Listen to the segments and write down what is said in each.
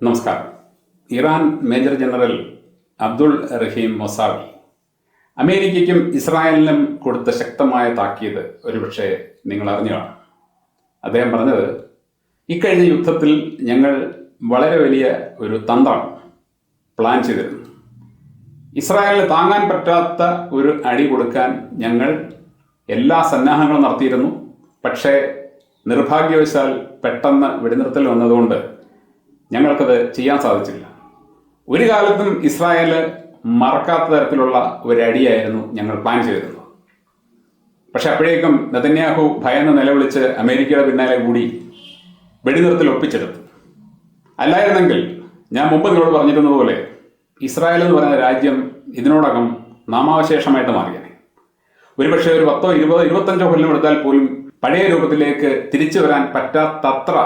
നമസ്കാരം. Iran major general Abdul Rahim Mousavi. അമേരിക്കയ്ക്കും ഇസ്രായേലിനും കൊടുത്ത ശക്തമായ താക്കീത് ഒരുപക്ഷെ നിങ്ങൾ അറിഞ്ഞു അദ്ദേഹം പറഞ്ഞത് ഇക്കഴിഞ്ഞ യുദ്ധത്തിൽ ഞങ്ങൾ വളരെ വലിയ ഒരു തന്ത്രം പ്ലാൻ ചെയ്തിരുന്നു. ഇസ്രായേലിന് താങ്ങാൻ പറ്റാത്ത ഒരു അടി കൊടുക്കാൻ ഞങ്ങൾ എല്ലാ സന്നാഹങ്ങളും നടത്തിയിരുന്നു. പക്ഷേ നിർഭാഗ്യവശാൽ പെട്ടെന്ന് വെടിനിർത്തൽ വന്നതുകൊണ്ട് ഞങ്ങൾക്കത് ചെയ്യാൻ സാധിച്ചില്ല. ഒരു കാലത്തും ഇസ്രായേൽ മറക്കാത്ത തരത്തിലുള്ള ഒരു ഞങ്ങൾ പ്ലാൻ ചെയ്തിരുന്നത്. പക്ഷെ അപ്പോഴേക്കും നതന്യാഹു ഭയന്ന് നിലവിളിച്ച് അമേരിക്കയുടെ പിന്നാലെ കൂടി വെടിനിർത്തൽ ഒപ്പിച്ചെടുത്തു. അല്ലായിരുന്നെങ്കിൽ ഞാൻ മുമ്പ് നിങ്ങളോട് പറഞ്ഞിരുന്നതുപോലെ ഇസ്രായേൽ എന്ന് പറയുന്ന രാജ്യം ഇതിനോടകം നാമാവശേഷമായിട്ട് മാറിയനെ. ഒരുപക്ഷെ ഒരു പത്തോ ഇരുപതോ ഇരുപത്തഞ്ചോ കൊല്ലം എടുത്താൽ പോലും പഴയ രൂപത്തിലേക്ക് തിരിച്ചു വരാൻ പറ്റാത്തത്ര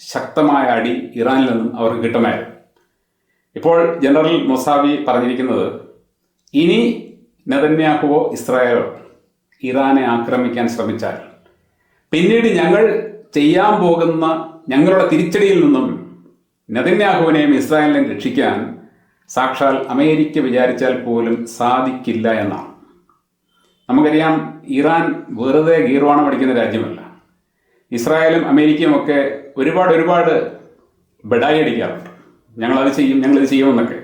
ശക്തമായ അടി ഇറാനിൽ നിന്നും അവർക്ക് കിട്ടുമായിരുന്നു. ഇപ്പോൾ ജനറൽ മൊസാവി പറഞ്ഞിരിക്കുന്നത് ഇനി നെതന്യാഹുവോ ഇസ്രായേലോ ഇറാനെ ആക്രമിക്കാൻ ശ്രമിച്ചാൽ പിന്നീട് ഞങ്ങൾ ചെയ്യാൻ പോകുന്ന ഞങ്ങളുടെ തിരിച്ചടിയിൽ നിന്നും നെതന്യാഹുവിനെയും ഇസ്രായേലിനെയും രക്ഷിക്കാൻ സാക്ഷാൽ അമേരിക്ക വിചാരിച്ചാൽ പോലും സാധിക്കില്ല എന്നാണ്. നമുക്കറിയാം ഇറാൻ വെറുതെ ഗീർവാണം അടിക്കുന്ന രാജ്യമല്ല. ഇസ്രായേലും അമേരിക്കയും ഒക്കെ ഒരുപാട് ഒരുപാട് ബെഡായി അടിക്കാറുണ്ട്. ഞങ്ങളത് ചെയ്യും ഞങ്ങളിത് ചെയ്യുമെന്നൊക്കെ.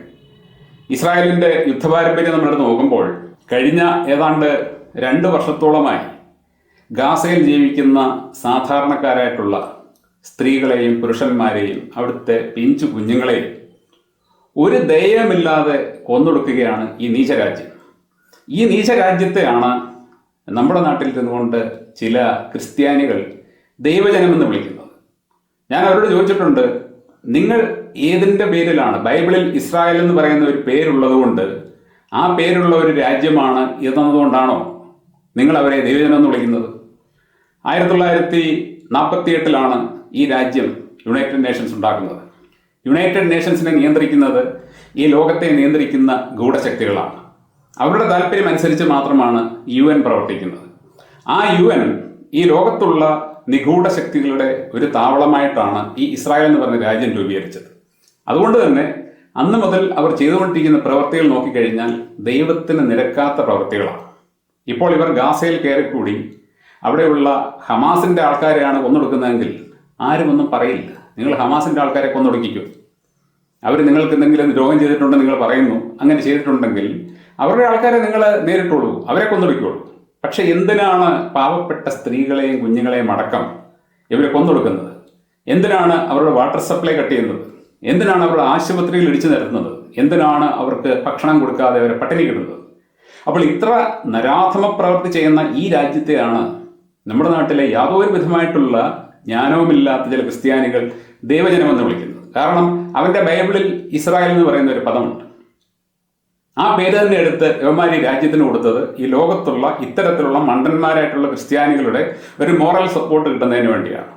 ഇസ്രായേലിന്റെ യുദ്ധപാരമ്പര്യം നമ്മളെടുത്ത് നോക്കുമ്പോൾ കഴിഞ്ഞ ഏതാണ്ട് രണ്ട് വർഷത്തോളമായി ഗാസയിൽ ജീവിക്കുന്ന സാധാരണക്കാരായിട്ടുള്ള സ്ത്രീകളെയും പുരുഷന്മാരെയും അവിടുത്തെ പിഞ്ചു കുഞ്ഞുങ്ങളെയും ഒരു ദയമില്ലാതെ കൊന്നൊടുക്കുകയാണ് ഈ നീചരാജ്യം. ഈ നീചരാജ്യത്തെയാണ് നമ്മുടെ നാട്ടിൽ നിന്നുകൊണ്ട് ചില ക്രിസ്ത്യാനികൾ ദൈവജനമെന്ന് വിളിക്കുന്നത് ഞാൻ അവരോട് ചോദിച്ചിട്ടുണ്ട് നിങ്ങൾ ഏതിന്റെ പേരിലാണ്? ബൈബിളിൽ ഇസ്രായേൽ എന്ന് പറയുന്ന ഒരു പേരുള്ളത് കൊണ്ട് ആ പേരുള്ള ഒരു രാജ്യമാണ് ഇതെന്നതുകൊണ്ടാണോ നിങ്ങൾ അവരെ ദൈവജനം എന്ന് വിളിക്കുന്നത്? ആയിരത്തി തൊള്ളായിരത്തി നാൽപ്പത്തി എട്ടിലാണ് ഈ രാജ്യം യുണൈറ്റഡ് നേഷൻസ് ഉണ്ടാക്കുന്നത്. യുണൈറ്റഡ് നേഷൻസിനെ നിയന്ത്രിക്കുന്നത് ഈ ലോകത്തെ നിയന്ത്രിക്കുന്ന ഗൂഢശക്തികളാണ്. അവരുടെ താല്പര്യം അനുസരിച്ച് മാത്രമാണ് യു എൻ പ്രവർത്തിക്കുന്നത്. ആ യു എൻ ഈ ലോകത്തുള്ള നിഗൂഢ ശക്തികളുടെ ഒരു താവളമായിട്ടാണ് ഈ ഇസ്രായേൽ എന്ന് പറഞ്ഞ രാജ്യം രൂപീകരിച്ചത്. അതുകൊണ്ട് തന്നെ അന്ന് മുതൽ അവർ ചെയ്തുകൊണ്ടിരിക്കുന്ന പ്രവൃത്തികൾ നോക്കിക്കഴിഞ്ഞാൽ ദൈവത്തിന് നിരക്കാത്ത പ്രവൃത്തികളാണ് ഇപ്പോൾ ഇവർ ഗാസയിൽ കയറിക്കൂടി അവിടെയുള്ള ഹമാസിന്റെ ആൾക്കാരെയാണ് കൊന്നൊടുക്കുന്നതെങ്കിൽ ആരും ഒന്നും പറയില്ല. നിങ്ങൾ ഹമാസിന്റെ ആൾക്കാരെ കൊന്നൊടുക്കിക്കും. അവർ നിങ്ങൾക്ക് എന്തെങ്കിലും രോഗം ചെയ്തിട്ടുണ്ടെന്ന് നിങ്ങൾ പറയുന്നു അങ്ങനെ ചെയ്തിട്ടുണ്ടെങ്കിൽ അവരുടെ ആൾക്കാരെ നിങ്ങൾ നേരിട്ടുള്ളൂ അവരെ കൊന്നൊടുക്കുള്ളൂ പക്ഷെ എന്തിനാണ് പാവപ്പെട്ട സ്ത്രീകളെയും കുഞ്ഞുങ്ങളെയും അടക്കം ഇവരെ കൊന്നൊടുക്കുന്നത്? എന്തിനാണ് അവരുടെ വാട്ടർ സപ്ലൈ കട്ട് ചെയ്യുന്നത്? എന്തിനാണ് അവരുടെ ആശുപത്രിയിൽ ഇടിച്ചു നിരത്തുന്നത്? എന്തിനാണ് അവർക്ക് ഭക്ഷണം കൊടുക്കാതെ അവരെ പട്ടിണി കിട്ടുന്നത് അപ്പോൾ ഇത്ര നരാധമ പ്രവൃത്തി ചെയ്യുന്ന ഈ രാജ്യത്തെയാണ് നമ്മുടെ നാട്ടിലെ യാതൊരു വിധമായിട്ടുള്ള ജ്ഞാനവുമില്ലാത്ത ചില ക്രിസ്ത്യാനികൾ ദൈവജനമെന്ന് വിളിക്കുന്നത്. കാരണം അവന്റെ ബൈബിളിൽ ഇസ്രായേൽ എന്ന് പറയുന്ന ഒരു പദമുണ്ട്. ആ പേര് തന്നെ എടുത്ത് യവന്മാരി രാജ്യത്തിന് കൊടുത്തത് ഈ ലോകത്തുള്ള ഇത്തരത്തിലുള്ള മണ്ടന്മാരായിട്ടുള്ള ക്രിസ്ത്യാനികളുടെ ഒരു മോറൽ സപ്പോർട്ട് കിട്ടുന്നതിന് വേണ്ടിയാണ്.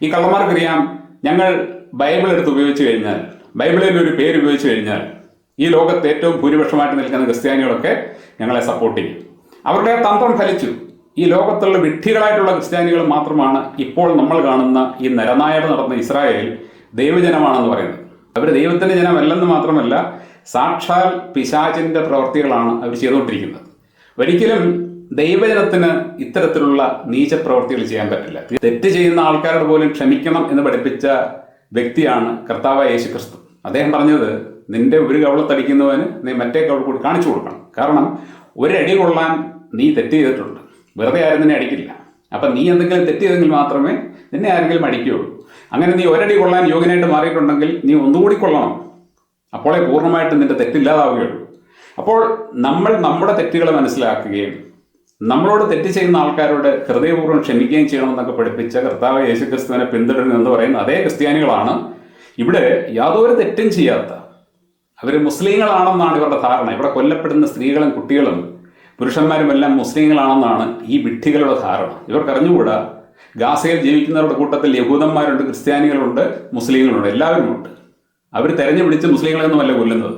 ഈ കള്ളന്മാർക്കറിയാം ഞങ്ങൾ ബൈബിൾ എടുത്ത് ഉപയോഗിച്ച് കഴിഞ്ഞാൽ ബൈബിളിൽ ഒരു പേര് ഉപയോഗിച്ച് കഴിഞ്ഞാൽ ഈ ലോകത്ത് ഏറ്റവും ഭൂരിപക്ഷമായിട്ട് നിൽക്കുന്ന ക്രിസ്ത്യാനികളൊക്കെ ഞങ്ങളെ സപ്പോർട്ട് ചെയ്യും. അവരുടെ തന്ത്രം ഫലിച്ചു. ഈ ലോകത്തുള്ള വിഡ്ഢികളായിട്ടുള്ള ക്രിസ്ത്യാനികൾ മാത്രമാണ് ഇപ്പോൾ നമ്മൾ കാണുന്ന ഈ നരനായർ നടന്ന ഇസ്രായേൽ ദൈവജനമാണെന്ന് പറയുന്നത്. അവർ ദൈവത്തിന്റെ ജനമല്ലെന്ന് മാത്രമല്ല സാക്ഷാൽ പിശാചിന്റെ പ്രവർത്തികളാണ് അവർ ചെയ്തുകൊണ്ടിരിക്കുന്നത്. ഒരിക്കലും ദൈവജനത്തിന് ഇത്തരത്തിലുള്ള നീച പ്രവർത്തികൾ ചെയ്യാൻ പറ്റില്ല. തെറ്റ് ചെയ്യുന്ന ആൾക്കാരോട് പോലും ക്ഷമിക്കണം എന്ന് പഠിപ്പിച്ച വ്യക്തിയാണ് കർത്താവ് യേശു ക്രിസ്തു അദ്ദേഹം പറഞ്ഞത് നിന്റെ ഒരു കവളത്തടിക്കുന്നവന് നീ മറ്റേ കവൾ കൂടി കാണിച്ചു കൊടുക്കണം. കാരണം ഒരടി കൊള്ളാൻ നീ തെറ്റ് ചെയ്തിട്ടുണ്ട്. വെറുതെ ആരും നിന്നെ അടിക്കില്ല. അപ്പം നീ എന്തെങ്കിലും തെറ്റ് ചെയ്തെങ്കിൽ മാത്രമേ നിന്നെ ആരെങ്കിലും അടിക്കുകയുള്ളൂ. അങ്ങനെ നീ ഒരടി കൊള്ളാൻ യോഗ്യനായിട്ട് മാറിയിട്ടുണ്ടെങ്കിൽ നീ ഒന്നുകൂടി കൊള്ളണം. അപ്പോളേ പൂർണമായിട്ടും നിന്റെ തെറ്റില്ലാതാവുകയുള്ളൂ. അപ്പോൾ നമ്മൾ നമ്മുടെ തെറ്റുകളെ മനസ്സിലാക്കുകയും നമ്മളോട് തെറ്റ് ചെയ്യുന്ന ആൾക്കാരോട് ഹൃദയപൂർവം ക്ഷമിക്കുകയും ചെയ്യണമെന്നൊക്കെ പഠിപ്പിച്ച കർത്താവ് യേശുക്രിസ്തുവിനെ പിന്തുടരുന്നു എന്ന് പറയുന്ന അതേ ക്രിസ്ത്യാനികളാണ്. ഇവിടെ യാതൊരു തെറ്റും ചെയ്യാത്ത അവർ മുസ്ലിങ്ങളാണെന്നാണ് ഇവരുടെ ധാരണ. ഇവിടെ കൊല്ലപ്പെടുന്ന സ്ത്രീകളും കുട്ടികളും പുരുഷന്മാരും എല്ലാം മുസ്ലിങ്ങളാണെന്നാണ് ഈ വിഡ്ഢികളുടെ ധാരണ. ഇവർക്ക് അറിഞ്ഞുകൂടാ? ഗാസയിൽ ജീവിക്കുന്നവരുടെ കൂട്ടത്തിൽ യഹൂദന്മാരുണ്ട് ക്രിസ്ത്യാനികളുണ്ട് മുസ്ലിങ്ങളുണ്ട് എല്ലാവരും ഉണ്ട് അവർ തെരഞ്ഞു പിടിച്ച് മുസ്ലിങ്ങളെയൊന്നുമല്ല കൊല്ലുന്നത്.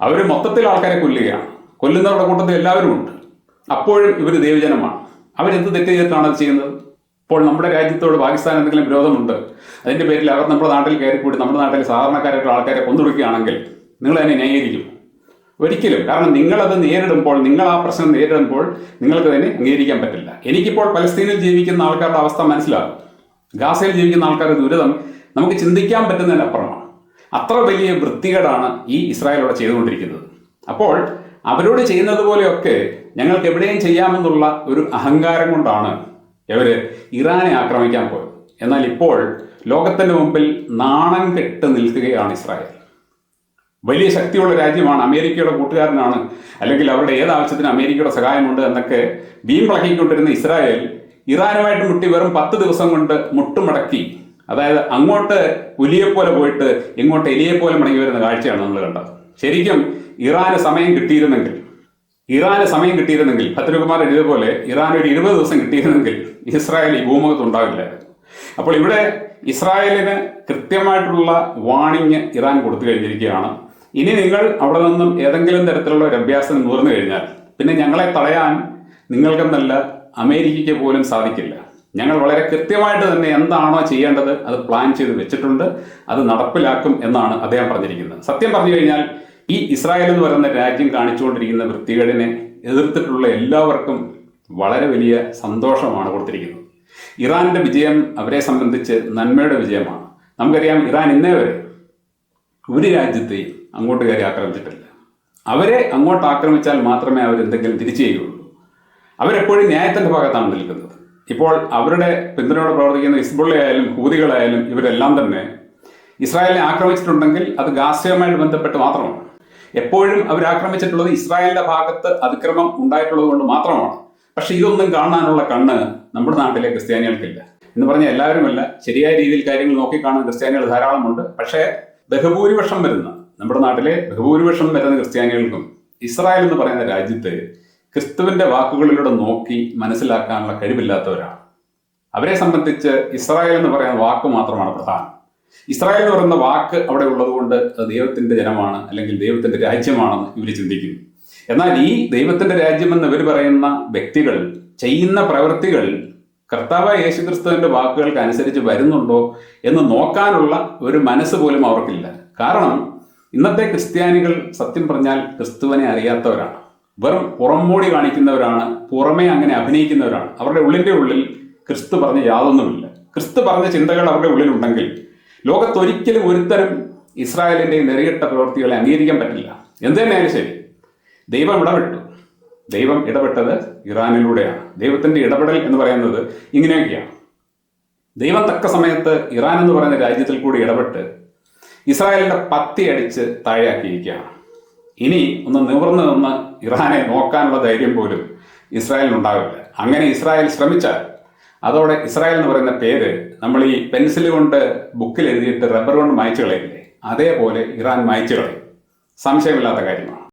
അവർ മൊത്തത്തിൽ ആൾക്കാരെ കൊല്ലുകയാണ്. കൊല്ലുന്നവരുടെ കൂട്ടത്തിൽ എല്ലാവരും ഉണ്ട്. അപ്പോഴും ഇവർ ദൈവജനമാണ്. അവരെന്ത് തെറ്റ് ചെയ്തിട്ടാണ് അത് ചെയ്യുന്നത്? ഇപ്പോൾ നമ്മുടെ രാജ്യത്തോട് പാകിസ്ഥാൻ എന്തെങ്കിലും വിരോധമുണ്ട്? അതിന്റെ പേരിൽ അവർ നമ്മുടെ നാട്ടിൽ കയറി കൂടി നമ്മുടെ നാട്ടിൽ സാധാരണക്കാരായിട്ടുള്ള ആൾക്കാരെ കൊന്നൊടുക്കുകയാണെങ്കിൽ നിങ്ങൾ അതിനെ ന്യായീകരിക്കും. ഒരിക്കലും. കാരണം നിങ്ങളത് നേരിടുമ്പോൾ നിങ്ങൾ ആ പ്രശ്നം നേരിടുമ്പോൾ നിങ്ങൾക്ക് തന്നെ അംഗീകരിക്കാൻ പറ്റില്ല. എനിക്കിപ്പോൾ പലസ്തീനിൽ ജീവിക്കുന്ന ആൾക്കാരുടെ അവസ്ഥ മനസ്സിലാകും. ഗാസയിൽ ജീവിക്കുന്ന ആൾക്കാരുടെ ദുരിതം നമുക്ക് ചിന്തിക്കാൻ പറ്റുന്നതിനപ്പുറമാണ്. അത്ര വലിയ വൃത്തികേടാണ് ഈ ഇസ്രായേൽ അവിടെ ചെയ്തുകൊണ്ടിരിക്കുന്നത്. അപ്പോൾ അവരോട് ചെയ്യുന്നത് പോലെയൊക്കെ ഞങ്ങൾക്ക് എവിടെയും ചെയ്യാമെന്നുള്ള ഒരു അഹങ്കാരം കൊണ്ടാണ് ഇവർ ഇറാനെ ആക്രമിക്കാൻ പോയത്. എന്നാൽ ഇപ്പോൾ ലോകത്തിന്റെ മുമ്പിൽ നാണം കെട്ട് നിൽക്കുകയാണ് ഇസ്രായേൽ. വലിയ ശക്തിയുള്ള രാജ്യമാണ് അമേരിക്കയുടെ കൂട്ടുകാരനാണ് അല്ലെങ്കിൽ അവരുടെ ഏത് ആവശ്യത്തിന് അമേരിക്കയുടെ സഹായമുണ്ട് എന്നൊക്കെ ഭീം പ്രഹിക്കൊണ്ടിരുന്ന ഇസ്രായേൽ ഇറാനുമായിട്ട് മുട്ടി വെറും പത്ത് ദിവസം കൊണ്ട് മുട്ടുമടക്കി അതായത് അങ്ങോട്ട് പുലിയെ പോലെ പോയിട്ട് ഇങ്ങോട്ട് എലിയെ പോലെ മടങ്ങി വരുന്ന കാഴ്ചയാണ് നമ്മൾ കണ്ടത്. ശരിക്കും ഇറാന് സമയം കിട്ടിയിരുന്നെങ്കിൽ ഇറാന് സമയം കിട്ടിയിരുന്നെങ്കിൽ ഭദ്രകുമാർ എഴുതിയതുപോലെ ഇറാൻ ഒരു ഇരുപത് ദിവസം കിട്ടിയിരുന്നെങ്കിൽ ഇസ്രായേൽ ഈ ഭൂമുഖത്ത് ഉണ്ടാവില്ലായിരുന്നു. അപ്പോൾ ഇവിടെ ഇസ്രായേലിന് കൃത്യമായിട്ടുള്ള വാണിംഗ് ഇറാൻ കൊടുത്തു കഴിഞ്ഞിരിക്കുകയാണ്. ഇനി നിങ്ങൾ അവിടെ നിന്നും ഏതെങ്കിലും തരത്തിലുള്ള ഒരു അഭ്യാസം നൂർന്നു കഴിഞ്ഞാൽ പിന്നെ ഞങ്ങളെ തടയാൻ നിങ്ങൾക്കെന്നല്ല അമേരിക്കയ്ക്ക് പോലും സാധിക്കില്ല. ഞങ്ങൾ വളരെ കൃത്യമായിട്ട് തന്നെ എന്താണോ ചെയ്യേണ്ടത് അത് പ്ലാൻ ചെയ്ത് വെച്ചിട്ടുണ്ട് അത് നടപ്പിലാക്കും എന്നാണ് അദ്ദേഹം പറഞ്ഞിരിക്കുന്നത്. സത്യം പറഞ്ഞു കഴിഞ്ഞാൽ ഈ ഇസ്രായേൽ എന്ന് പറയുന്ന രാജ്യം കാണിച്ചുകൊണ്ടിരിക്കുന്ന വൃത്തികേടിനെ എതിർത്തിട്ടുള്ള എല്ലാവർക്കും വളരെ വലിയ സന്തോഷമാണ് കൊടുത്തിരിക്കുന്നത്. ഇറാന്റെ വിജയം അവരെ സംബന്ധിച്ച് നന്മയുടെ വിജയമാണ്. നമുക്കറിയാം ഇറാൻ ഇന്നേ വരെ ഒരു രാജ്യത്തെയും അങ്ങോട്ട് കയറി ആക്രമിച്ചിട്ടില്ല. അവരെ അങ്ങോട്ട് ആക്രമിച്ചാൽ മാത്രമേ അവരെന്തെങ്കിലും തിരിച്ചു ചെയ്യുള്ളൂ. അവരെപ്പോഴും ന്യായത്തിന്റെ ഭാഗത്താണ് നിൽക്കുന്നത്. ഇപ്പോൾ അവരുടെ പിന്തുണയോടെ പ്രവർത്തിക്കുന്ന ഇസ്ബുള്ളയായാലും ഹൂതികളായാലും ഇവരെല്ലാം തന്നെ ഇസ്രായേലിനെ ആക്രമിച്ചിട്ടുണ്ടെങ്കിൽ അത് ഗാസയുമായിട്ട് ബന്ധപ്പെട്ട് മാത്രമാണ്. എപ്പോഴും അവർ ആക്രമിച്ചിട്ടുള്ളത് ഇസ്രായേലിന്റെ ഭാഗത്ത് അതിക്രമം ഉണ്ടായിട്ടുള്ളത് കൊണ്ട് മാത്രമാണ്. പക്ഷെ ഇതൊന്നും കാണാനുള്ള കണ്ണ് നമ്മുടെ നാട്ടിലെ ക്രിസ്ത്യാനികൾക്കില്ല. എന്ന് പറഞ്ഞാൽ എല്ലാവരുമല്ല ശരിയായ രീതിയിൽ കാര്യങ്ങൾ നോക്കിക്കാണുന്ന ക്രിസ്ത്യാനികൾ ധാരാളമുണ്ട്. പക്ഷേ ബഹുഭൂരിപക്ഷം വരുന്ന നമ്മുടെ നാട്ടിലെ ബഹുഭൂരിപക്ഷം വരുന്ന ക്രിസ്ത്യാനികൾക്കും ഇസ്രായേൽ എന്ന് പറയുന്ന രാജ്യത്ത് ക്രിസ്തുവിന്റെ വാക്കുകളിലൂടെ നോക്കി മനസ്സിലാക്കാനുള്ള കഴിവില്ലാത്തവരാണ്. അവരെ സംബന്ധിച്ച് ഇസ്രായേൽ എന്ന് പറയുന്ന വാക്ക് മാത്രമാണ് പ്രധാനം. ഇസ്രായേൽ എന്ന് പറയുന്ന വാക്ക് അവിടെ ഉള്ളതുകൊണ്ട് അത് ദൈവത്തിന്റെ ജനമാണ് അല്ലെങ്കിൽ ദൈവത്തിന്റെ രാജ്യമാണെന്ന് ഇവർ ചിന്തിക്കുന്നു. എന്നാൽ ഈ ദൈവത്തിന്റെ രാജ്യമെന്ന് ഇവർ പറയുന്ന വ്യക്തികൾ ചെയ്യുന്ന പ്രവൃത്തികൾ കർത്താവായ യേശുക്രിസ്തുവിന്റെ വാക്കുകൾക്ക് അനുസരിച്ച് വരുന്നുണ്ടോ എന്ന് നോക്കാനുള്ള ഒരു മനസ്സ് പോലും അവർക്കില്ല. കാരണം ഇന്നത്തെ ക്രിസ്ത്യാനികൾ സത്യം പറഞ്ഞാൽ ക്രിസ്തുവിനെ അറിയാത്തവരാണ്. വെറും പുറംമോടി കാണിക്കുന്നവരാണ് പുറമേ അങ്ങനെ അഭിനയിക്കുന്നവരാണ്. അവരുടെ ഉള്ളിന്റെ ഉള്ളിൽ ക്രിസ്തു പറഞ്ഞ യാതൊന്നുമില്ല. ക്രിസ്തു പറഞ്ഞ ചിന്തകൾ അവരുടെ ഉള്ളിലുണ്ടെങ്കിൽ ലോകത്തൊരിക്കലും ഒരുത്തരം ഇസ്രായേലിന്റെ നെറിയിട്ട പ്രവൃത്തികളെ അംഗീകരിക്കാൻ പറ്റില്ല. എന്ത് ശരി ദൈവം ഇടപെട്ടു. ദൈവം ഇടപെട്ടത് ഇറാനിലൂടെയാണ്. ദൈവത്തിന്റെ ഇടപെടൽ എന്ന് പറയുന്നത് ഇങ്ങനെയൊക്കെയാണ്. ദൈവം തക്ക സമയത്ത് ഇറാൻ എന്ന് പറയുന്ന രാജ്യത്തിൽ കൂടി ഇടപെട്ട് ഇസ്രായേലിന്റെ പത്തി അടിച്ച് താഴെയാക്കിയിരിക്കുകയാണ്. ഇനി ഒന്ന് നിവർന്നു നിന്ന് ഇറാനെ നോക്കാനുള്ള ധൈര്യം പോലും ഇസ്രായേലിനുണ്ടാവില്ല. അങ്ങനെ ഇസ്രായേൽ ശ്രമിച്ചാൽ അതോടെ ഇസ്രായേൽ എന്ന് പറയുന്ന പേര് നമ്മൾ ഈ പെൻസിൽ കൊണ്ട് ബുക്കിൽ എഴുതിയിട്ട് റബ്ബർ കൊണ്ട് മായ്ച്ചു കളയില്ലേ? അതേപോലെ ഇറാൻ മായ്ച്ചു കളയും. സംശയമില്ലാത്ത കാര്യമാണ്.